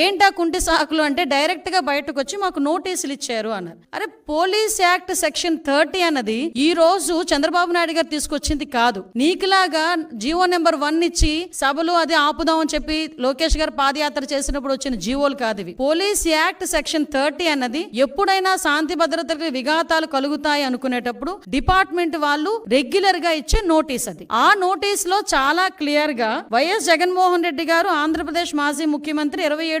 ఏంటా కుంటి సాకులు అంటే డైరెక్ట్గా బయటకు వచ్చి మాకు నోటీసులు ఇచ్చారు అన్నారు. అరే పోలీస్ యాక్ట్ సెక్షన్ థర్టీ అన్నది ఈ రోజు చంద్రబాబు నాయుడు గారు తీసుకొచ్చింది కాదు. నీకులాగా జీవో నెంబర్ వన్ ఇచ్చి సభలు అది ఆపుదామని చెప్పి లోకేష్ గారు పాదయాత్ర చేసినప్పుడు వచ్చిన జీవోలు కాదు ఇవి. పోలీస్ యాక్ట్ సెక్షన్ థర్టీ అన్నది ఎప్పుడైనా శాంతి భద్రతలకు విఘాతాలు కలుగుతాయి అనుకునేటప్పుడు డిపార్ట్మెంట్ వాళ్ళు రెగ్యులర్గా ఇచ్చే నోటీస్ అది. ఆ నోటీస్లో చాలా క్లియర్గా వైఎస్ జగన్మోహన్ రెడ్డి గారు ఆంధ్రప్రదేశ్ మాజీ ముఖ్యమంత్రి ఇరవై ఏడు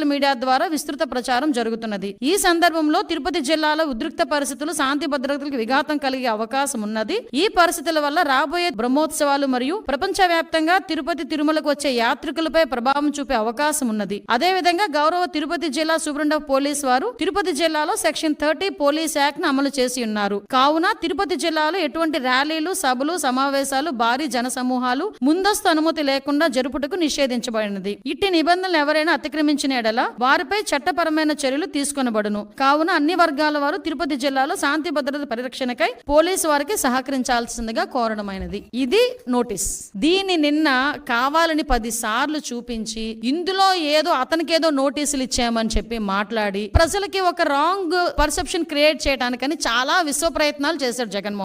మీడియా ద్వారా విస్తృత ప్రచారం జరుగుతున్నది. ఈ సందర్భంలో తిరుపతి జిల్లాలో ఉద్రిక్త పరిస్థితులు శాంతి భద్రతలకు విఘాతం కలిగే అవకాశం ఉన్నది. ఈ పరిస్థితుల వల్ల రాబోయే బ్రహ్మోత్సవాలు మరియు ప్రపంచ వ్యాప్తంగా తిరుపతి తిరుమలకు వచ్చే యాత్రికులపై ప్రభావం చూపే అవకాశం ఉన్నది. అదే విధంగా గౌరవ తిరుపతి జిల్లా సూపరింట పోలీస్ వారు తిరుపతి జిల్లాలో సెక్షన్ థర్టీ పోలీస్ యాక్ట్ను అమలు చేసి ఉన్నారు. కావున తిరుపతి జిల్లాలో ఎటువంటి ర్యాలీలు సభలు సమావేశాలు భారీ జన సమూహాలు ముందస్తు అనుమతి లేకుండా జరుపుటకు నిషేధించబడినది. ఇట్టి నిబంధనలు ఎవరైనా అతిక్రమించిన ఎడల వారిపై చట్టపరమైన చర్యలు తీసుకొనబడును. కావున అన్ని వర్గాల వారు తిరుపతి జిల్లాలో శాంతి భద్రత పరిరక్షణకై పోలీసు వారికి సహకరించాల్సిందిగా కోరడమైనది. ఇది నోటీస్. దీన్ని నిన్న కావాలని పది సార్లు చూపించి ఇందులో ఏదో అతనికి ఏదో నోటీసులు ఇచ్చామని చెప్పి మాట్లాడి ప్రజలకి ఒక రాంగ్ పర్సెప్షన్ క్రియేట్ చేయడానికని చాలా విశ్వ ప్రయత్నాలు చేశాడు జగన్మోహన్